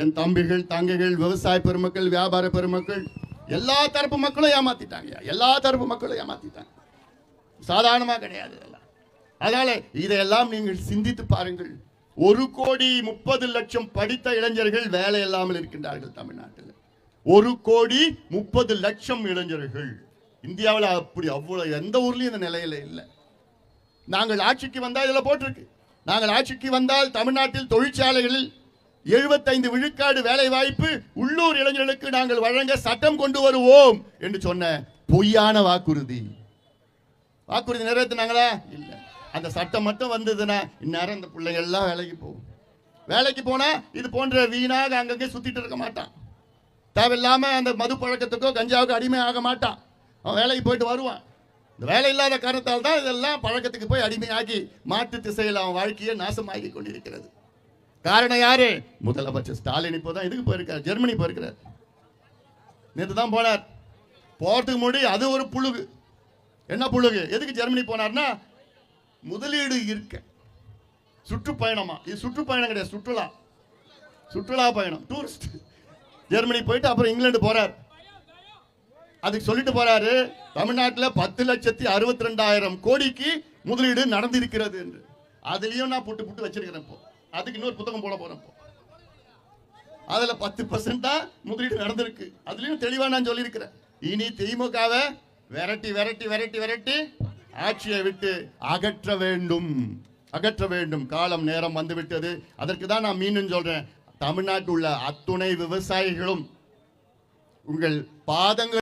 என் தம்பிகள் தங்கைகள் விவசாய பெருமக்கள் வியாபார பெருமக்கள் எல்லா தரப்பு மக்களும் ஏமாத்திட்டாங்க எல்லா தரப்பு மக்களும் ஏமாத்திட்டாங்க. சாதாரணமாக கிடையாது இதெல்லாம். அதனால இதையெல்லாம் நீங்கள் சிந்தித்து பாருங்கள். ஒரு கோடி முப்பது லட்சம் படித்த இளைஞர்கள் வேலை இல்லாமல் இருக்கின்றார்கள் தமிழ்நாட்டில். ஒரு கோடி முப்பது லட்சம் இளைஞர்கள். இந்தியாவில் அப்படி அவ்வளோ எந்த ஊர்லேயும் இந்த நிலையில் இல்லை. நாங்கள் ஆட்சிக்கு வந்தால் இதில் போட்டிருக்கு. நாங்கள் ஆட்சிக்கு வந்தால் தமிழ்நாட்டில் தொழிற்சாலைகளில் எழுபத்தைந்து விழுக்காடு வேலை வாய்ப்பு உள்ளூர் இளைஞர்களுக்கு நாங்கள் வழங்க சட்டம் கொண்டு வருவோம் என்று சொன்ன பொய்யான வாக்குறுதி. வாக்குறுதி நிறைவேற்றினாங்களா இல்ல. அந்த சட்டம் மட்டும் வந்ததுன்னா இந்நேரம் இந்த பிள்ளைங்க எல்லாம் வேலைக்கு போகும். வேலைக்கு போனா இது போன்ற வீணாக அங்கங்கே சுத்திட்டு இருக்க மாட்டான். தேவையில்லாம அந்த மது பழக்கத்துக்கோ கஞ்சாவுக்கோ அடிமை ஆக மாட்டான். அவன் வேலைக்கு போயிட்டு வருவான். இந்த வேலை இல்லாத காரணத்தால் தான் இதெல்லாம் பழக்கத்துக்கு போய் அடிமையாகி மாற்று திசையில் அவன் வாழ்க்கையை நாசமாகி கொண்டிருக்கிறது. காரணம் யாரு? முதலமைச்சர் ஸ்டாலின் இப்போதான் இதுக்கு போயிருக்கார் ஜெர்மனி போயிருக்கிறார். நேற்று தான் போனார். போறதுக்கு முன்னாடி அது ஒரு புழுகு. என்ன புழுகு? எதுக்கு ஜெர்மனி போனார்னா முதலீடு இருக்க. சுற்றுப்பயணமா. இது சுற்றுப்பயணம் கிடையாது சுற்றுலா. சுற்றுலா பயணம் டூரிஸ்ட் ஜெர்மனி போயிட்டு அப்புறம் இங்கிலாந்து போறார். அதுக்கு சொல்லிட்டு போறாரு தமிழ்நாட்டில் பத்து லட்சத்தி அறுபத்தி ரெண்டாயிரம் கோடிக்கு முதலீடு நடந்திருக்கிறது என்று. அதுலயும் நான் புட்டு புட்டு வச்சிருக்கிறேன் இப்போ. அதுக்கு இன்னொரு புத்தகம் போட போறோம் அதுல பத்து பர்சன்ட் தான் முதலீடு நடந்திருக்கு. அதுலயும் தெளிவா நான் சொல்லியிருக்கிறேன். இனி திமுகவை விரட்டி விரட்டி விரட்டி விரட்டி ஆட்சியை விட்டு அகற்ற வேண்டும். அகற்ற வேண்டும். காலம் நேரம் வந்துவிட்டது. அதற்கு தான் நான் மீண்டும் சொல்றேன். தமிழ்நாட்டில் உள்ள அத்துணை விவசாயிகளும் உங்கள் பாதங்கள்